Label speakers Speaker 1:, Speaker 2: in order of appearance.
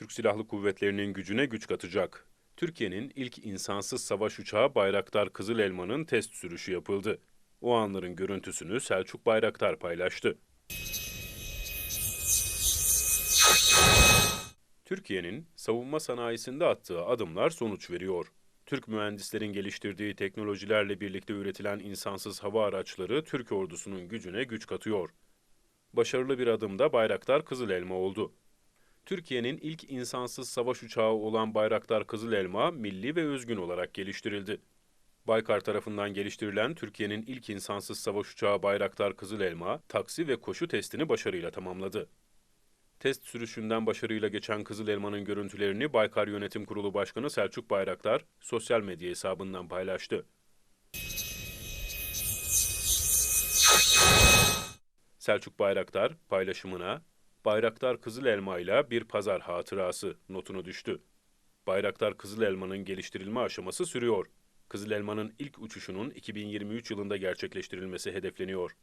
Speaker 1: Türk Silahlı Kuvvetleri'nin gücüne güç katacak. Türkiye'nin ilk insansız savaş uçağı Bayraktar Kızıl Elma'nın test sürüşü yapıldı. O anların görüntüsünü Selçuk Bayraktar paylaştı. Türkiye'nin savunma sanayisinde attığı adımlar sonuç veriyor. Türk mühendislerin geliştirdiği teknolojilerle birlikte üretilen insansız hava araçları Türk ordusunun gücüne güç katıyor. Başarılı bir adım da Bayraktar Kızıl Elma oldu. Türkiye'nin ilk insansız savaş uçağı olan Bayraktar Kızıl Elma milli ve özgün olarak geliştirildi. Baykar tarafından geliştirilen Türkiye'nin ilk insansız savaş uçağı Bayraktar Kızıl Elma, taksi ve koşu testini başarıyla tamamladı. Test sürüşünden başarıyla geçen Kızıl Elma'nın görüntülerini Baykar Yönetim Kurulu Başkanı Selçuk Bayraktar sosyal medya hesabından paylaştı. Selçuk Bayraktar paylaşımına Bayraktar Kızıl Elma ile bir pazar hatırası notunu düştü. Bayraktar Kızıl Elma'nın geliştirilme aşaması sürüyor. Kızıl Elma'nın ilk uçuşunun 2023 yılında gerçekleştirilmesi hedefleniyor.